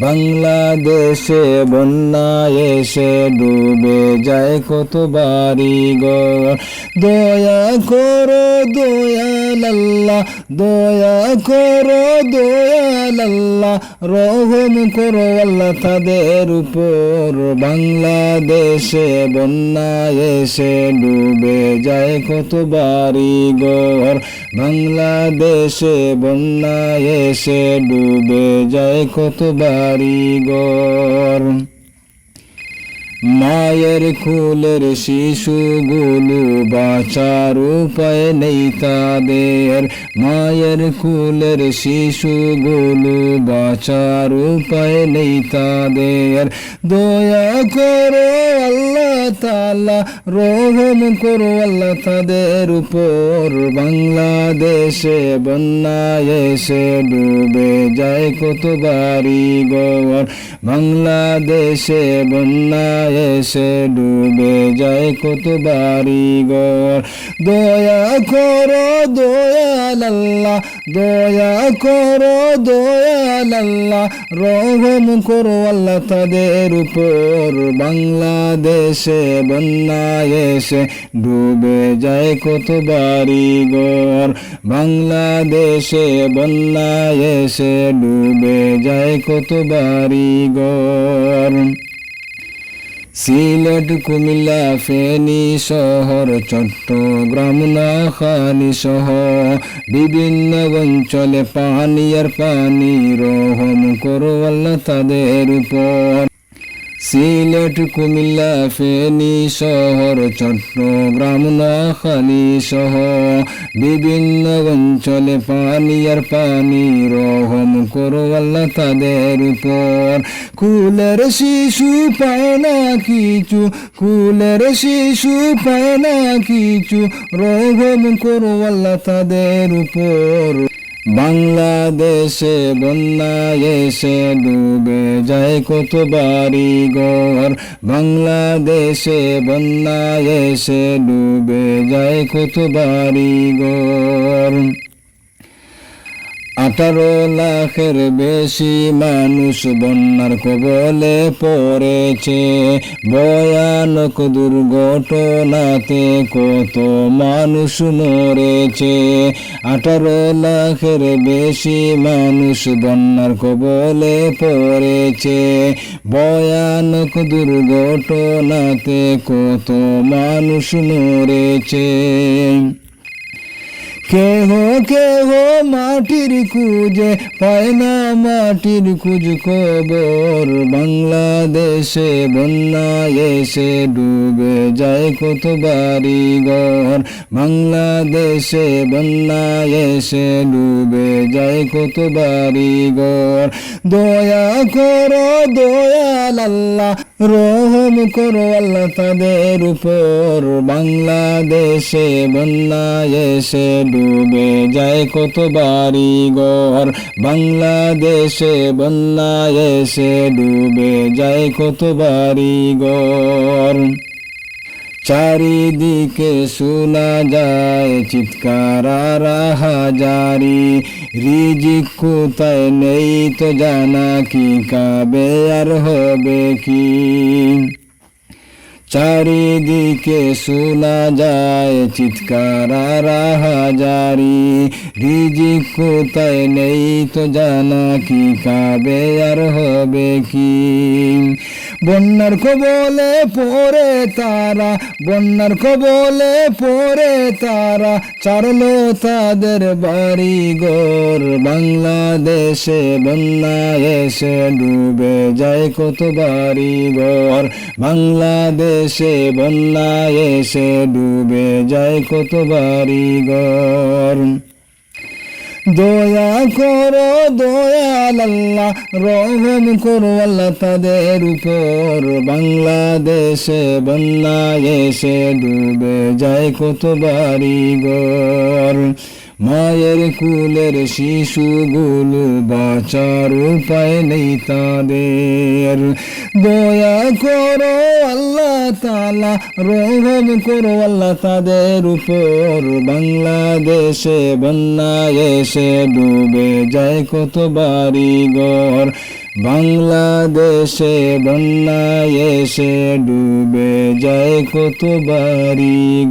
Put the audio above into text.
বাংলাদেশে বন্যায় এসে ডুবে যায় কত বাড়ি দয়া করো দয়াল দয়া করো দয়াল আল্লাহ রহম করো আল্লাহ তাদের উপর। বাংলাদেশে বন্যায় এসে ডুবে যায় কত বাড়ি বাংলাদেশে বন্যায় এসে ডুবে যায় কত বাড়ি ঘর মায়ের খুলের শিশুগুলো বাঁচার উপায় নেই তাদের। মায়ের খুলের শিশুগুলো বাঁচার উপায় নেই তাদের। দয়া করো আল্লাহ তালা রহম করো আল্লাহ তাদের উপর। বাংলাদেশে বন্যায় এসে ডুবে যায় কত বাড়ি ঘর বাংলাদেশে বন্যায় এসে ডুবে যায় কত বাড়ি ঘর দয়া করো দয়াল আল্লাহ, দয়া করো দয়াল আল্লাহ, রহম করো আল্লাহ তাদের উপর। বাংলাদেশে বন্যায় এসে ডুবে যায় কত বাড়ি বাংলাদেশে বন্যায় এসে ডুবে যায় কত বাড়ি সিলেট, কুমিল্লা, ফেনী শহর, চট্টগ্রাম, নাখানি সহ বিভিন্ন অঞ্চলে পানি আর পানি রহম করো আল্লাহ তাদের উপর। সিলেট, কুমিল্লা, ফেনী শহর, চট্টগ্রাম, নাখানি সহ বিভিন্ন অঞ্চলে পানি আর পানি রহম করো আল্লাহ তাদের উপর। কুলের শিশু পায় না কিছু, কুলের শিশু পায় না কিছু রহম করো আল্লাহ তাদের উপর। বাংলাদেশে বন্যায় এসে ডুবে যায় কত বাড়ি ঘর বাংলাদেশে বন্যায় এসে ডুবে যায় কত বাড়ি ঘর আঠারো লাখের বেশি মানুষ বন্যার কবলে পড়েছে। ভয়ানক দুর্ঘটনাতে কত মানুষ মরেছে। আঠারো লাখের বেশি মানুষ বন্যার কবলে পড়েছে। ভয়ানক দুর্ঘটনাতে কত মানুষ মরেছে। কেহ কেহ মাটির কুজে পায় না মাটির কুজ খবর। বাংলাদেশে বন্যায় এসে ডুবে যায় কত বাড়ি ঘর বাংলাদেশে বন্যায় এসে ডুবে যায় কত বাড়ি ঘর দয়া করো দয়াল আল্লাহ রহম করো আল্লাহ তাদের উপর। বাংলাদেশে বন্যা এসে ডুবে যায় কত বাড়ি ঘর বাংলাদেশে বন্যা এসে ডুবে যায় কত বাড়ি ঘর চারিদিকে শোনা যায় চিৎকার হাজারি। রিজিক কোথায় নেই তো জানা কি, কাবে আর হবে কি? চারিদিকে শোনা যায় চিৎকার হাজারি। রিজিক কোথায় নেই তো জানা কি, কাবে আর হবে কি? বন্যার কবলে পরে তারা, বন্যার কবলে পরে তারা। চারলো তাদের বাড়ি গোর বাংলাদেশে বন্যায় এসে ডুবে যায় কত বাড়ি ঘর। বাংলাদেশে বন্যায় এসে ডুবে যায় কত বাড়ি ঘর। দয়া কর দয়াল রহম করো আল্লাহ তাদের উপর। বাংলাদেশে বন্যা এসে ডুবে যায় কত বাড়ি মায়ের কুলের শিশুগুলো বাঁচার উপায় নেই তাদের। দয়া করো আল্লাহ তালা রহম করো আল্লাহ তাদের উপর। বাংলাদেশে বন্যায় এসে ডুবে যায় কত বাড়ি বাংলাদেশে বন্যায় এসে ডুবে যায় কত বাড়ি